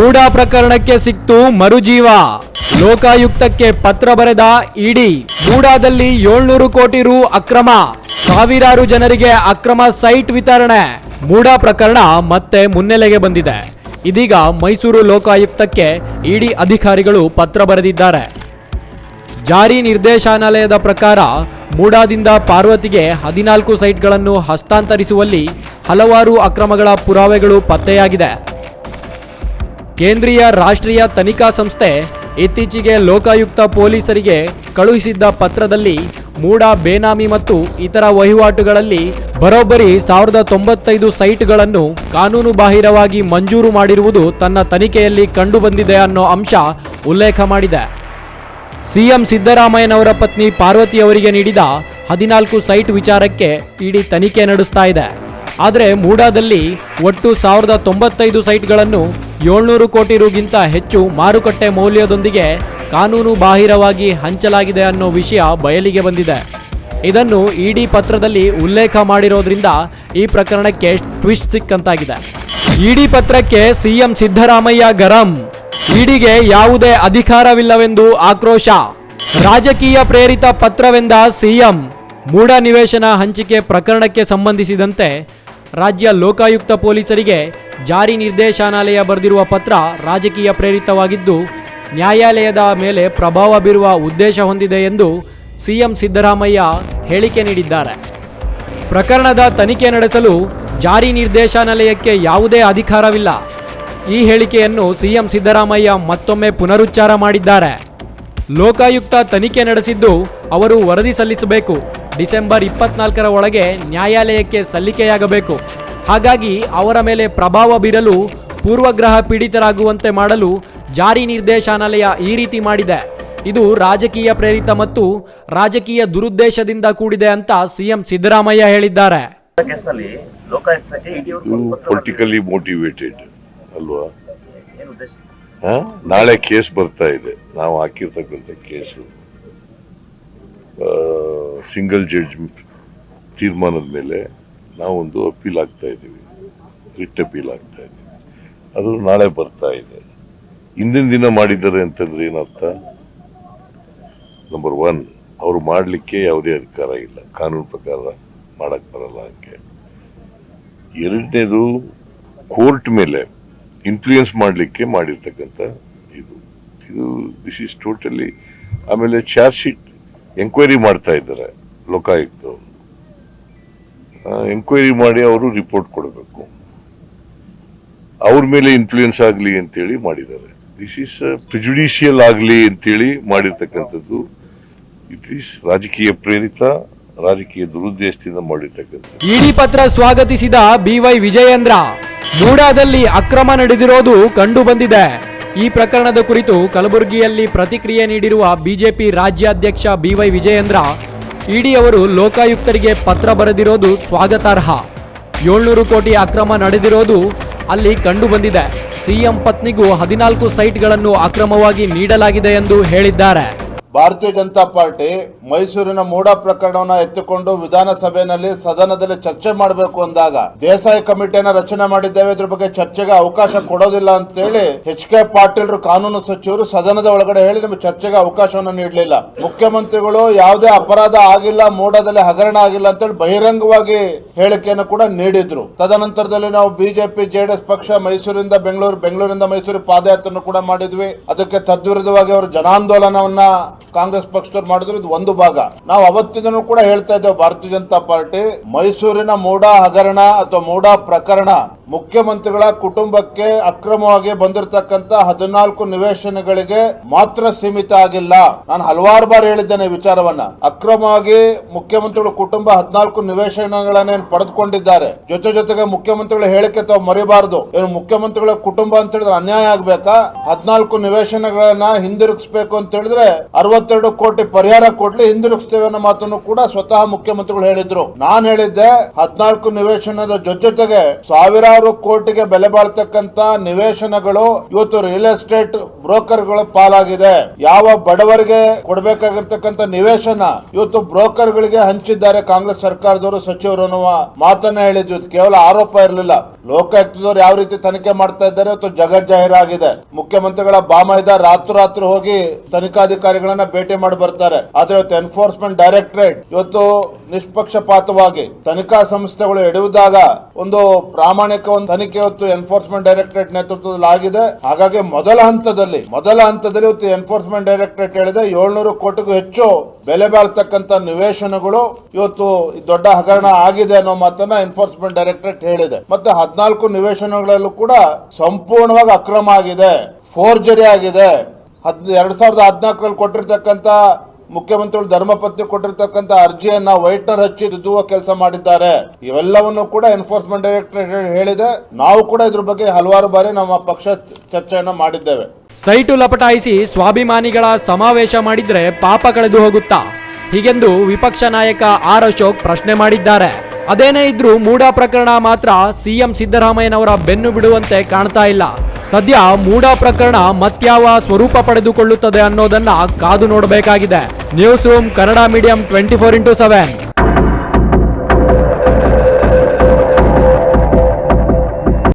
ಮೂಡಾ ಪ್ರಕರಣಕ್ಕೆ ಸಿಕ್ತು ಮರುಜೀವ. ಲೋಕಾಯುಕ್ತಕ್ಕೆ ಪತ್ರ ಬರೆದ ಇಡಿ. ಮೂಡಾದಲ್ಲಿ ಏಳ್ನೂರು ಕೋಟಿ ರು ಅಕ್ರಮ. ಸಾವಿರಾರು ಜನರಿಗೆ ಅಕ್ರಮ ಸೈಟ್ ವಿತರಣೆ. ಮೂಡಾ ಪ್ರಕರಣ ಮತ್ತೆ ಮುನ್ನೆಲೆಗೆ ಬಂದಿದೆ. ಇದೀಗ ಮೈಸೂರು ಲೋಕಾಯುಕ್ತಕ್ಕೆ ಇಡಿ ಅಧಿಕಾರಿಗಳು ಪತ್ರ ಬರೆದಿದ್ದಾರೆ. ಜಾರಿ ನಿರ್ದೇಶನಾಲಯದ ಪ್ರಕಾರ ಮೂಡಾದಿಂದ ಪಾರ್ವತಿಗೆ ಹದಿನಾಲ್ಕು ಸೈಟ್ಗಳನ್ನು ಹಸ್ತಾಂತರಿಸುವಲ್ಲಿ ಹಲವಾರು ಅಕ್ರಮಗಳ ಪುರಾವೆಗಳು ಪತ್ತೆಯಾಗಿದೆ. ಕೇಂದ್ರೀಯ ರಾಷ್ಟ್ರೀಯ ತನಿಖಾ ಸಂಸ್ಥೆ ಇತ್ತೀಚೆಗೆ ಲೋಕಾಯುಕ್ತ ಪೊಲೀಸರಿಗೆ ಕಳುಹಿಸಿದ್ದ ಪತ್ರದಲ್ಲಿ ಮೂಡಾ ಬೇನಾಮಿ ಮತ್ತು ಇತರ ವಹಿವಾಟುಗಳಲ್ಲಿ ಬರೋಬ್ಬರಿ ಸಾವಿರದ ತೊಂಬತ್ತೈದು ಸೈಟ್ಗಳನ್ನು ಕಾನೂನು ಬಾಹಿರವಾಗಿ ಮಂಜೂರು ಮಾಡಿರುವುದು ತನ್ನ ತನಿಖೆಯಲ್ಲಿ ಕಂಡುಬಂದಿದೆ ಅನ್ನೋ ಅಂಶ ಉಲ್ಲೇಖ ಮಾಡಿದೆ. ಸಿಎಂ ಸಿದ್ದರಾಮಯ್ಯನವರ ಪತ್ನಿ ಪಾರ್ವತಿ ಅವರಿಗೆ ನೀಡಿದ ಹದಿನಾಲ್ಕು ಸೈಟ್ ವಿಚಾರಕ್ಕೆ ಇಡೀ ತನಿಖೆ ನಡೆಸ್ತಾ ಇದೆ. ಆದರೆ ಮೂಡಾದಲ್ಲಿ ಒಟ್ಟು ಸಾವಿರದ ತೊಂಬತ್ತೈದು ಸೈಟ್ಗಳನ್ನು ಏಳ್ನೂರು ಕೋಟಿ ರುಗಿಂತ ಹೆಚ್ಚು ಮಾರುಕಟ್ಟೆ ಮೌಲ್ಯದೊಂದಿಗೆ ಕಾನೂನು ಬಾಹಿರವಾಗಿ ಹಂಚಲಾಗಿದೆ ಅನ್ನೋ ವಿಷಯ ಬಯಲಿಗೆ ಬಂದಿದೆ. ಇದನ್ನು ಇಡಿ ಪತ್ರದಲ್ಲಿ ಉಲ್ಲೇಖ ಮಾಡಿರೋದ್ರಿಂದ ಈ ಪ್ರಕರಣಕ್ಕೆ ಟ್ವಿಸ್ಟ್ ಸಿಕ್ಕಂತಾಗಿದೆ. ಇಡಿ ಪತ್ರಕ್ಕೆ ಸಿಎಂ ಸಿದ್ದರಾಮಯ್ಯ ಗರಂ. ಇಡಿಗೆ ಯಾವುದೇ ಅಧಿಕಾರವಿಲ್ಲವೆಂದು ಆಕ್ರೋಶ. ರಾಜಕೀಯ ಪ್ರೇರಿತ ಪತ್ರವೆಂದ ಸಿಎಂ. ಮೂಢ ನಿವೇಶನ ಹಂಚಿಕೆ ಪ್ರಕರಣಕ್ಕೆ ಸಂಬಂಧಿಸಿದಂತೆ ರಾಜ್ಯ ಲೋಕಾಯುಕ್ತ ಪೊಲೀಸರಿಗೆ ಜಾರಿ ನಿರ್ದೇಶನಾಲಯ ಬರೆದಿರುವ ಪತ್ರ ರಾಜಕೀಯ ಪ್ರೇರಿತವಾಗಿದ್ದು, ನ್ಯಾಯಾಲಯದ ಮೇಲೆ ಪ್ರಭಾವ ಬೀರುವ ಉದ್ದೇಶ ಹೊಂದಿದೆ ಎಂದು ಸಿಎಂ ಸಿದ್ದರಾಮಯ್ಯ ಹೇಳಿಕೆ ನೀಡಿದ್ದಾರೆ. ಪ್ರಕರಣದ ತನಿಖೆ ನಡೆಸಲು ಜಾರಿ ನಿರ್ದೇಶನಾಲಯಕ್ಕೆ ಯಾವುದೇ ಅಧಿಕಾರವಿಲ್ಲ. ಈ ಹೇಳಿಕೆಯನ್ನು ಸಿಎಂ ಸಿದ್ದರಾಮಯ್ಯ ಮತ್ತೊಮ್ಮೆ ಪುನರುಚ್ಚಾರ ಮಾಡಿದ್ದಾರೆ. ಲೋಕಾಯುಕ್ತ ತನಿಖೆ ನಡೆಸಿದ್ದು ಅವರು ವರದಿ ಸಲ್ಲಿಸಬೇಕು. ಡಿಸೆಂಬರ್ ಇಪ್ಪತ್ನಾಲ್ಕರ ಒಳಗೆ ನ್ಯಾಯಾಲಯಕ್ಕೆ ಸಲ್ಲಿಕೆಯಾಗಬೇಕು. ಹಾಗಾಗಿ ಅವರ ಮೇಲೆ ಪ್ರಭಾವ ಬೀರಲು ಪೂರ್ವಗ್ರಹ ಪೀಡಿತರಾಗುವಂತೆ ಮಾಡಲು ಜಾರಿ ನಿರ್ದೇಶನಾಲಯ ಈ ರೀತಿ ಮಾಡಿದೆ. ಇದು ರಾಜಕೀಯ ಪ್ರೇರಿತ ಮತ್ತು ರಾಜಕೀಯ ದುರುದ್ದೇಶದಿಂದ ಕೂಡಿದೆ ಅಂತ ಸಿಎಂ ಸಿದ್ದರಾಮಯ್ಯ ಹೇಳಿದ್ದಾರೆ. ಪೊಲಿಟಿಕಲಿ ಮೋಟಿವೇಟೆಡ್ ಅಲ್ವಾ? ಏನು ಉದ್ದೇಶ? ನಾಳೆ ಕೇಸ್ ಬರ್ತಾ ಇದೆ. ನಾವು ಹಾಕಿರ್ತಕ್ಕಂಥ ಕೇಸು. ಸಿಂಗಲ್ ಜಡ್ಜ್ ತೀರ್ಮಾನದ ಮೇಲೆ ನಾವೊಂದು ಅಪೀಲ್ ಆಗ್ತಾ ಇದ್ದೀವಿ. ರಿಟ್ ಅಪೀಲ್ ಆಗ್ತಾ ಇದ್ದೀವಿ. ಅದು ನಾಳೆ ಬರ್ತಾ ಇದೆ. ಹಿಂದಿನ ದಿನ ಮಾಡಿದ್ದಾರೆ ಅಂತಂದ್ರೆ ಏನರ್ಥ? ನಂಬರ್ ಒನ್ ಅವರು ಮಾಡಲಿಕ್ಕೆ ಯಾವುದೇ ಅಧಿಕಾರ ಇಲ್ಲ. ಕಾನೂನು ಪ್ರಕಾರ ಮಾಡಕ್ ಬರಲ್ಲ ಹಂಗೆ. ಎರಡನೇದು ಕೋರ್ಟ್ ಮೇಲೆ ಇನ್ಫ್ಲೂಯೆನ್ಸ್ ಮಾಡಲಿಕ್ಕೆ ಮಾಡಿರ್ತಕ್ಕಂಥ ಇದು. ಇದು ದಿಸ್ ಇಸ್ ಟೋಟಲಿ ಆಮೇಲೆ ಚಾರ್ಜ್ ಶೀಟ್ ಎಂಕ್ವೈರಿ ಮಾಡ್ತಾ ಇದ್ದಾರೆ, ಲೋಕಾಯುಕ್ತವರು. ಎಂಕ್ವೈರಿ ಮಾಡಿ ಅವರು ರಿಪೋರ್ಟ್ ಕೊಡಬೇಕು. ಅವ್ರ ಮೇಲೆ ಇನ್ಫ್ಲೂಯೆನ್ಸ್ ಆಗಲಿ ಅಂತೇಳಿ ಮಾಡಿದ್ದಾರೆ. ದಿಸ್ ಈಸ್ ಪ್ರಿಜುಡಿಷಿಯಲ್ ಆಗಲಿ ಅಂತೇಳಿ ಮಾಡಿರ್ತಕ್ಕಂಥದ್ದು. ಇಟ್ ಈಸ್ ರಾಜಕೀಯ ಪ್ರೇರಿತ, ರಾಜಕೀಯ ದುರುದ್ದೇಶದಿಂದ ಮಾಡಿರ್ತಕ್ಕಂಥ ಇಡಿ ಪತ್ರ ಸ್ವಾಗತಿಸಿದ ಬಿವೈ ವಿಜಯೇಂದ್ರ. ಮೂಡಾದಲ್ಲಿ ಅಕ್ರಮ ನಡೆದಿರೋದು ಕಂಡು ಬಂದಿದೆ. ಈ ಪ್ರಕರಣದ ಕುರಿತು ಕಲಬುರಗಿಯಲ್ಲಿ ಪ್ರತಿಕ್ರಿಯೆ ನೀಡಿರುವ ಬಿಜೆಪಿ ರಾಜ್ಯಾಧ್ಯಕ್ಷ ಬಿವೈ ವಿಜಯೇಂದ್ರ, ಇಡಿ ಅವರು ಲೋಕಾಯುಕ್ತರಿಗೆ ಪತ್ರ ಬರೆದಿರೋದು ಸ್ವಾಗತಾರ್ಹ. ಏಳ್ನೂರು ಕೋಟಿ ಅಕ್ರಮ ನಡೆದಿರೋದು ಅಲ್ಲಿ ಕಂಡುಬಂದಿದೆ. ಸಿಎಂ ಪತ್ನಿಗೂ ಹದಿನಾಲ್ಕು ಸೈಟ್ಗಳನ್ನು ಅಕ್ರಮವಾಗಿ ನೀಡಲಾಗಿದೆ ಎಂದು ಹೇಳಿದ್ದಾರೆ. ಭಾರತೀಯ ಜನತಾ ಪಾರ್ಟಿ ಮೈಸೂರಿನ ಮೂಡ ಪ್ರಕರಣವನ್ನು ಎತ್ತಿಕೊಂಡು ವಿಧಾನಸಭೆಯಲ್ಲಿ ಸದನದಲ್ಲಿ ಚರ್ಚೆ ಮಾಡಬೇಕು ಅಂದಾಗ ದೇಸಾಯಿ ಕಮಿಟಿಯನ್ನು ರಚನೆ ಮಾಡಿದ್ದೇವೆ. ಇದ್ರ ಬಗ್ಗೆ ಚರ್ಚೆಗೆ ಅವಕಾಶ ಕೊಡೋದಿಲ್ಲ ಅಂತೇಳಿ ಎಚ್ ಕೆ ಪಾಟೀಲ್ ಕಾನೂನು ಸಚಿವರು ಸದನದ ಒಳಗಡೆ ಹೇಳಿ ನಮಗೆ ಚರ್ಚೆಗೆ ಅವಕಾಶವನ್ನು ನೀಡಲಿಲ್ಲ. ಮುಖ್ಯಮಂತ್ರಿಗಳು ಯಾವುದೇ ಅಪರಾಧ ಆಗಿಲ್ಲ, ಮೂಡದಲ್ಲಿ ಹಗರಣ ಆಗಿಲ್ಲ ಅಂತೇಳಿ ಬಹಿರಂಗವಾಗಿ ಹೇಳಿಕೆಯನ್ನು ಕೂಡ ನೀಡಿದ್ರು. ತದನಂತರದಲ್ಲಿ ನಾವು ಬಿಜೆಪಿ, ಜೆಡಿಎಸ್ ಪಕ್ಷ, ಮೈಸೂರಿಂದ ಬೆಂಗಳೂರು, ಬೆಂಗಳೂರಿಂದ ಮೈಸೂರು ಪಾದಯಾತ್ರೆಯನ್ನು ಕೂಡ ಮಾಡಿದ್ವಿ. ಅದಕ್ಕೆ ತದ್ವಿರುದ್ಧವಾಗಿ ಅವರು ಜನಾಂದೋಲನವನ್ನ ಕಾಂಗ್ರೆಸ್ ಪಕ್ಷದವ್ರು ಮಾಡಿದ್ರು, ಇದು ಒಂದು ಭಾಗ. ನಾವು ಅವತ್ತಿನೂ ಕೂಡ ಹೇಳ್ತಾ ಇದ್ದೇವೆ, ಭಾರತೀಯ ಜನತಾ ಪಾರ್ಟಿ, ಮೈಸೂರಿನ ಮೂಡಾ ಹಗರಣ ಅಥವಾ ಮೂಡ ಪ್ರಕರಣ, ಮುಖ್ಯಮಂತ್ರಿಗಳ ಕುಟುಂಬಕ್ಕೆ ಅಕ್ರಮವಾಗಿ ಬಂದಿರತಕ್ಕಂತ ಹದಿನಾಲ್ಕು ನಿವೇಶನಗಳಿಗೆ ಮಾತ್ರ ಸೀಮಿತ ಆಗಿಲ್ಲ. ನಾನು ಹಲವಾರು ಬಾರಿ ಹೇಳಿದ್ದೇನೆ ವಿಚಾರವನ್ನ. ಅಕ್ರಮವಾಗಿ ಮುಖ್ಯಮಂತ್ರಿಗಳ ಕುಟುಂಬ ಹದಿನಾಲ್ಕು ನಿವೇಶನಗಳನ್ನೇನು ಪಡೆದುಕೊಂಡಿದ್ದಾರೆ. ಜೊತೆ ಜೊತೆಗೆ ಮುಖ್ಯಮಂತ್ರಿಗಳ ಹೇಳಿಕೆ ತಾವು ಮರಿಬಾರದು. ಏನು ಮುಖ್ಯಮಂತ್ರಿಗಳ ಕುಟುಂಬ ಅಂತ ಹೇಳಿದ್ರೆ ಅನ್ಯಾಯ ಆಗ್ಬೇಕಾ? ಹದಿನಾಲ್ಕು ನಿವೇಶನಗಳನ್ನ ಹಿಂದಿರುಗಿಸಬೇಕು ಅಂತ ಹೇಳಿದ್ರೆ ಅರವತ್ತು ನಲವತ್ತೆರಡು ಕೋಟಿ ಪರಿಹಾರ ಕೊಡ್ಲಿ ಹಿಂದಿರುಗಿಸ್ತೇವೆ ಅನ್ನೋ ಮಾತನ್ನು ಕೂಡ ಸ್ವತಃ ಮುಖ್ಯಮಂತ್ರಿಗಳು ಹೇಳಿದ್ರು. ನಾನ್ ಹೇಳಿದ್ದೆ ಹದಿನಾಲ್ಕು ನಿವೇಶನದ ಜೊತೆಗೆ ಸಾವಿರಾರು ಕೋಟಿಗೆ ಬೆಲೆ ಬಾಳ್ತಕ್ಕಂತ ನಿವೇಶನಗಳು ಇವತ್ತು ರಿಯಲ್ ಎಸ್ಟೇಟ್ ಬ್ರೋಕರ್ಗಳ ಪಾಲಾಗಿದೆ. ಯಾವ ಬಡವರಿಗೆ ಕೊಡಬೇಕಾಗಿರ್ತಕ್ಕಂತ ನಿವೇಶನ ಇವತ್ತು ಬ್ರೋಕರ್ ಗಳಿಗೆ ಹಂಚಿದ್ದಾರೆ ಕಾಂಗ್ರೆಸ್ ಸರ್ಕಾರದವರು ಸಚಿವರು ಅನ್ನುವ ಮಾತನ್ನ ಹೇಳಿದ್ವಿ. ಕೇವಲ ಆರೋಪ ಇರಲಿಲ್ಲ. ಲೋಕಾಯುಕ್ತದವರು ಯಾವ ರೀತಿ ತನಿಖೆ ಮಾಡ್ತಾ ಇದ್ದಾರೆ, ಇವತ್ತು ಜಗಜ್ಜಾಹೀರಾಗಿದೆ. ಮುಖ್ಯಮಂತ್ರಿಗಳ ಬಾಮೈದ ರಾತ್ರೋರಾತ್ರಿ ಹೋಗಿ ತನಿಖಾಧಿಕಾರಿಗಳನ್ನ ಭೇಟಿ ಮಾಡಿ ಬರ್ತಾರೆ. ಆದ್ರೆ ಇವತ್ತು ಎನ್ಫೋರ್ಸ್ಮೆಂಟ್ ಡೈರೆಕ್ಟರೇಟ್ ಇವತ್ತು ನಿಷ್ಪಕ್ಷಪಾತವಾಗಿ ತನಿಖಾ ಸಂಸ್ಥೆಗಳು ಎಡುವುದಾಗ ಒಂದು ಪ್ರಾಮಾಣಿಕ ಒಂದು ತನಿಖೆ ಇವತ್ತು ಎನ್ಫೋರ್ಸ್ಮೆಂಟ್ ಡೈರೆಕ್ಟರೇಟ್ ನೇತೃತ್ವದಲ್ಲಿ ಆಗಿದೆ. ಹಾಗಾಗಿ ಮೊದಲ ಹಂತದಲ್ಲಿ ಮೊದಲ ಹಂತದಲ್ಲಿ ಇವತ್ತು ಎನ್ಫೋರ್ಸ್ಮೆಂಟ್ ಡೈರೆಕ್ಟರೇಟ್ ಹೇಳಿದೆ. ಏಳ್ನೂರು ಕೋಟಿಗೂ ಹೆಚ್ಚು ಬೆಲೆ ಬಾಳ್ತಕ್ಕಂತ ನಿವೇಶನಗಳು ಇವತ್ತು ದೊಡ್ಡ ಹಗರಣ ಆಗಿದೆ ಅನ್ನೋ ಮಾತನ್ನ ಎನ್ಫೋರ್ಸ್ಮೆಂಟ್ ಡೈರೆಕ್ಟರೇಟ್ ಹೇಳಿದೆ. ಮತ್ತೆ ಹದಿನಾಲ್ಕು ನಿವೇಶನಗಳಲ್ಲೂ ಕೂಡ ಸಂಪೂರ್ಣವಾಗಿ ಅಕ್ರಮ ಆಗಿದೆ. ಫೋರ್ಜರಿ ಆಗಿದೆ. ಹದ್ ಎರಡು ಸಾವಿರದ ಹದಿನಾಲ್ಕರಲ್ಲಿ ಕೊಟ್ಟಿರ್ತಕ್ಕಂಥ ಮುಖ್ಯಮಂತ್ರಿಗಳು ಧರ್ಮಪತ್ನಿ ಕೊಟ್ಟಿರ್ತಕ್ಕಂಥ ಅರ್ಜಿಯನ್ನ ವೈಟ್ನರ್ ಹಚ್ಚಿ ಕೆಲಸ ಮಾಡಿದ್ದಾರೆ. ಇವೆಲ್ಲವನ್ನು ಕೂಡ ಎನ್ಫೋರ್ಸ್ಮೆಂಟ್ ಡೈರೆಕ್ಟರೇಟ್ ಹೇಳಿದೆ. ನಾವು ಕೂಡ ಇದ್ರ ಬಗ್ಗೆ ಹಲವಾರು ಬಾರಿ ನಮ್ಮ ಪಕ್ಷ ಚರ್ಚೆಯನ್ನು ಮಾಡಿದ್ದೇವೆ. ಸೈಟು ಲಪಟಾಯಿಸಿ ಸ್ವಾಭಿಮಾನಿಗಳ ಸಮಾವೇಶ ಮಾಡಿದ್ರೆ ಪಾಪ ಕಳೆದು ಹೋಗುತ್ತಾ? ಹೀಗೆಂದು ವಿಪಕ್ಷ ನಾಯಕ ಆರ್ ಅಶೋಕ್ ಪ್ರಶ್ನೆ ಮಾಡಿದ್ದಾರೆ. ಅದೇನೇ ಇದ್ರೂ ಮೂಡಾ ಪ್ರಕರಣ ಮಾತ್ರ ಸಿಎಂ ಸಿದ್ದರಾಮಯ್ಯನವರ ಬೆನ್ನು ಬಿಡುವಂತೆ ಕಾಣ್ತಾ ಇಲ್ಲ. ಸದ್ಯ ಮೂಡಾ ಪ್ರಕರಣ ಮತ್ಯಾವ ಸ್ವರೂಪ ಪಡೆದುಕೊಳ್ಳುತ್ತದೆ ಅನ್ನೋದನ್ನ ಕಾದು ನೋಡಬೇಕಾಗಿದೆ. News room Kannada medium twenty four into seven.